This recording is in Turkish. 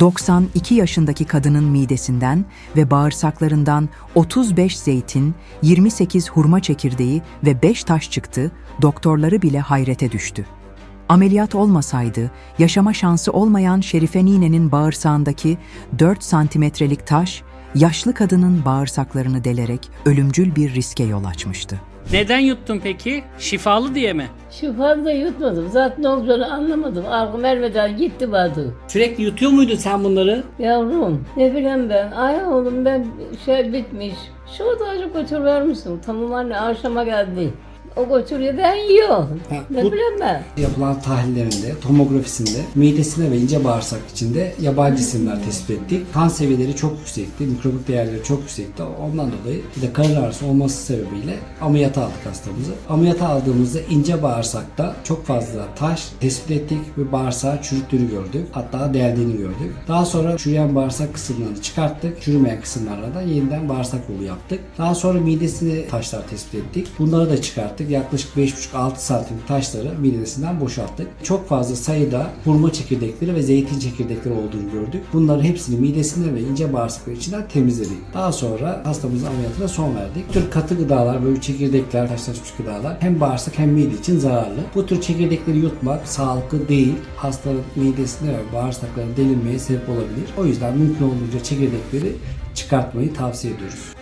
92 yaşındaki kadının midesinden ve bağırsaklarından 35 zeytin, 28 hurma çekirdeği ve 5 taş çıktı, doktorları bile hayrete düştü. Ameliyat olmasaydı, yaşama şansı olmayan Şerife ninenin bağırsağındaki 4 santimetrelik taş, yaşlı kadının bağırsaklarını delerek ölümcül bir riske yol açmıştı. Neden yuttun peki? Şifalı diye mi? Şifalı da yutmadım. Zaten ne olacağını anlamadım. Aklım ermeden gitti vardı. Sürekli yutuyor muydun sen bunları? Yavrum ne bileyim ben. Ay oğlum ben şey bitmiş. Şu odacık götür ver misin? Tamam anne akşama geldi. O götürüyor ben yiyorum. Ha, ne bu- bileyim ben. Yapılan tahlillerinde, tomografisinde midesine ve ince bağırsak içinde yabancı cisimler tespit ettik. Kan seviyeleri çok yüksekti, mikrobik değerleri çok yüksekti. Ondan dolayı bir de karın ağrısı olması sebebiyle ameliyata aldık hastamızı. Ameliyata aldığımızda ince bağırsakta çok fazla taş tespit ettik ve bağırsağı çürüttüğünü gördük. Hatta deldiğini gördük. Daha sonra çürüyen bağırsak kısımlarını çıkarttık. Çürümeyen kısımlarla da yeniden bağırsak yolu yaptık. Daha sonra midesine taşlar tespit ettik. Bunları da çıkarttık. Yaklaşık 5,5-6 santim taşları midesinden boşalttık. Çok fazla sayıda hurma çekirdekleri ve zeytin çekirdekleri olduğunu gördük. Bunların hepsini midesinden ve ince bağırsakları içinden temizledik. Daha sonra hastamızın ameliyatına son verdik. Bu tür katı gıdalar, böyle çekirdekler, taşlaşmış gıdalar hem bağırsak hem mide için zararlı. Bu tür çekirdekleri yutmak sağlıklı değil. Hastanın midesine ve bağırsaklarına delinmeye sebep olabilir. O yüzden mümkün olduğunca çekirdekleri çıkartmayı tavsiye ediyoruz.